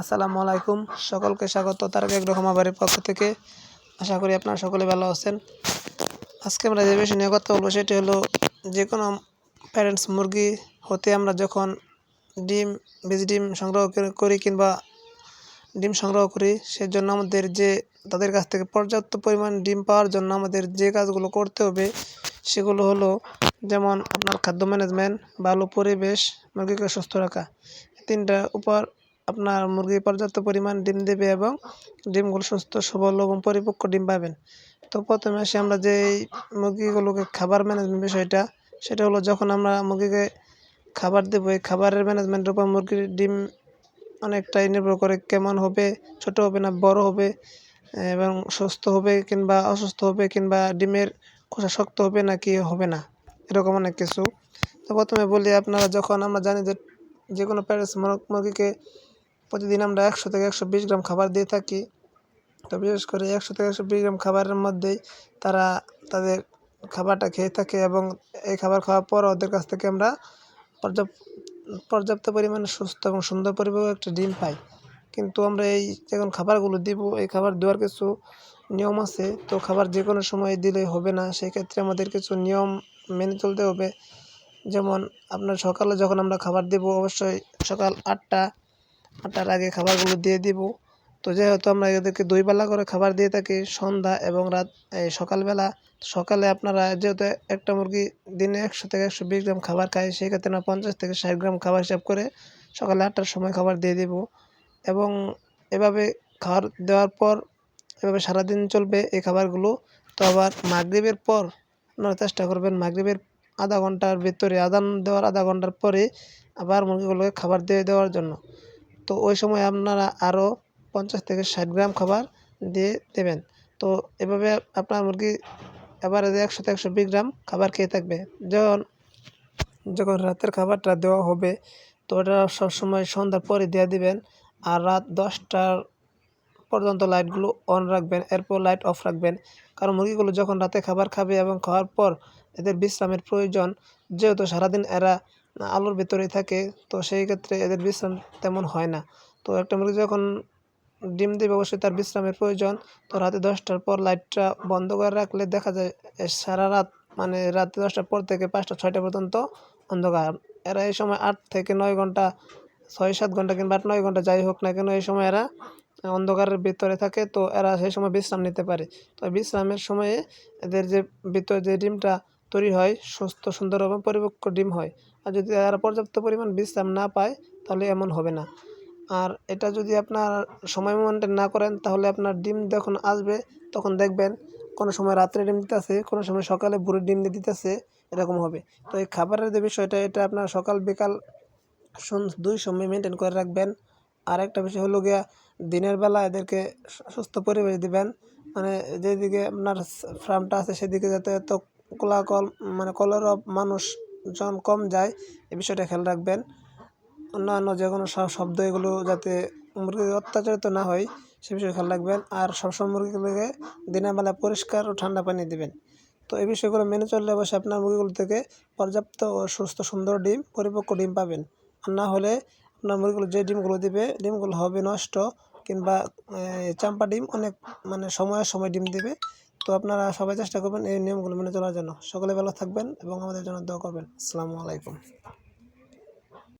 আসসালামু আলাইকুম। সকলকে স্বাগত তারক একরকম আবারের পক্ষ থেকে। আশা করি আপনারা সকলে ভালো আছেন। আজকে আমরা যে বিষয় নিয়ে কথা বলব সেটি হলো যে কোনো প্যারেন্টস মুরগি হতে আমরা যখন ডিম বীজ ডিম সংগ্রহ করি কিংবা ডিম সংগ্রহ করি, সেজন্য আমাদের যে, তাদের কাছ থেকে পর্যাপ্ত পরিমাণ ডিম পাওয়ার জন্য আমাদের যে কাজগুলো করতে হবে, সেগুলো হলো যেমন আপনার খাদ্য ম্যানেজমেন্ট ভালো পরিবেশ, মুরগিকে সুস্থ রাখা। তিনটা উপর আপনার মুরগি পর্যাপ্ত পরিমাণ ডিম দেবে এবং ডিমগুলো সুস্থ, সবল এবং পরিপক্ক ডিম পাবেন। তো প্রথমে আসি আমরা যে মুরগিগুলোকে খাবার ম্যানেজমেন্ট বিষয়টা, সেটা হলো যখন আমরা মুরগিকে খাবার দেবো, এই খাবারের ম্যানেজমেন্টের উপর মুরগির ডিম অনেকটাই নির্ভর করে কেমন হবে, ছোট হবে না বড় হবে, এবং সুস্থ হবে কিংবা অসুস্থ হবে কিংবা ডিমের খোসা শক্ত হবে না কি হবে না, এরকম অনেক কিছু। তো প্রথমে বলি আপনারা যখন আমরা জানি যে যে কোনো প্যারেন্টস মুরগিকে প্রতিদিন আমরা একশো থেকে একশো বিশ গ্রাম খাবার দিয়ে থাকি। তো বিশেষ করে একশো থেকে একশো বিশ গ্রাম খাবারের মধ্যেই তারা তাদের খাবারটা খেয়ে থাকে এবং এই খাবার খাওয়ার পর ওদের কাছ থেকে আমরা পর্যাপ্ত পর্যাপ্ত পরিমাণে সুস্থ এবং সুন্দর পরিবেশ একটা ডিম পাই। কিন্তু আমরা এই যখন খাবারগুলো দিব, এই খাবার দেওয়ার কিছু নিয়ম আছে। তো খাবার যে কোনো সময় দিলে হবে না সেই ক্ষেত্রে আমাদের কিছু নিয়ম মেনে চলতে হবে। যেমন আপনার সকালে যখন আমরা খাবার দেব, অবশ্যই সকাল আটটা আটটার আগে খাবারগুলো দিয়ে দিব। তো যেহেতু আমরা এদেরকে দুই বেলা করে খাবার দিয়ে থাকি সন্ধ্যা এবং রাত। সকালবেলা, সকালে আপনারা যেহেতু একটা মুরগি দিনে একশো থেকে একশো বিশ গ্রাম খাবার খায় সেক্ষেত্রে আমরা পঞ্চাশ থেকে ষাট গ্রাম খাবার হিসাব করে সকালে আটটার সময় খাবার দিয়ে দেব। এবং এভাবে খাবার দেওয়ার পর এভাবে সারাদিন চলবে এই খাবারগুলো। তো আবার মাগরিবের পর আপনারা চেষ্টা করবেন মাগরিবের আধা ঘণ্টার ভিতরে আদান দেওয়ার আধা ঘণ্টার পরে আবার মুরগিগুলোকে খাবার দিয়ে দেওয়ার জন্য। তো ওই সময় আপনারা আরও পঞ্চাশ থেকে ষাট গ্রাম খাবার দিয়ে দেবেন। তো এভাবে আপনার মুরগি এবারে একশো থেকে একশো বিশ গ্রাম খাবার খেয়ে থাকবে। যখন যখন রাতের খাবারটা দেওয়া হবে, তো ওটা সবসময় সন্ধ্যার পরে দিয়ে দিবেন আর রাত দশটার পর্যন্ত লাইটগুলো অন রাখবেন, এরপর লাইট অফ রাখবেন। কারণ মুরগিগুলো যখন রাতে খাবার খাবে এবং খাওয়ার পর এদের বিশ্রামের প্রয়োজন, যেহেতু সারাদিন এরা আলোর ভেতরেই থাকে, তো সেই ক্ষেত্রে এদের বিশ্রাম তেমন হয় না। তো একটা মুরগি যখন ডিম দেবে, অবশ্যই তার বিশ্রামের প্রয়োজন। তো রাতে দশটার পর লাইটটা বন্ধ করে রাখলে দেখা যায় সারা রাত মানে রাতে দশটার পর থেকে পাঁচটা, ছয়টা পর্যন্ত অন্ধকার। এরা এই সময় আট থেকে নয় ঘণ্টা, ছয়, সাত ঘণ্টা কিংবা আট, নয় ঘণ্টা যাই হোক না কেন, এই সময় এরা অন্ধকারের ভিতরে থাকে, তো এরা সেই সময় বিশ্রাম নিতে পারে। তো বিশ্রামের সময়ে এদের যে ভিতরে যে ডিমটা তৈরি হয়, সুস্থ, সুন্দর এবং পরিপক্ক ডিম হয় আর যদি এরা পর্যাপ্ত পরিমাণ বিশ্রাম না পায়, তাহলে এমন হবে না। আর এটা যদি আপনার সময় মেনটেন না করেন, তাহলে আপনার ডিম যখন আসবে, তখন দেখবেন কোনো সময় রাত্রে ডিম দিতেছে, কোনো সময় সকালে ভোরের ডিম দিতেছে, এরকম হবে। তো এই খাবারের যে বিষয়টা, এটা আপনার সকাল বিকাল দুই সময় মেনটেন করে রাখবেন। আর একটা বিষয় হলো গিয়া, দিনের বেলা এদেরকে সুস্থ পরিবেশ দিবেন। মানে যেদিকে আপনার ফার্মটা আছে, সেদিকে যাতে এত কোলাকল মানে কলরব মানুষজন কম যায় এ বিষয়টা খেয়াল রাখবেন। অন্যান্য যে কোনো শব্দ এগুলো যাতে মুরগি অত্যাচারিত না হয়, সে বিষয়ে খেয়াল রাখবেন। আর সবসময় মুরগিগুলোকে দিনের বেলা পরিষ্কার ও ঠান্ডা পানি দিবেন। তো এই বিষয়গুলো মেনে চললে অবশ্যই আপনার মুরগিগুলো থেকে পর্যাপ্ত ও সুস্থ সুন্দর ডিম, পরিপক্ক ডিম পাবেন। আর না হলে আপনার মুরগিগুলো যে ডিমগুলো দিবে, ডিমগুলো হবে নষ্ট কিংবা চাম্পা ডিম অনেক মানে সময়ের সময় ডিম দিবে। তো আপনারা সবাই চেষ্টা করবেন এই নিয়মগুলো মেনে চলার জন্য। সকলে ভালো থাকবেন এবং আমাদের জন্য দোয়া করবেন। আসসালামু আলাইকুম।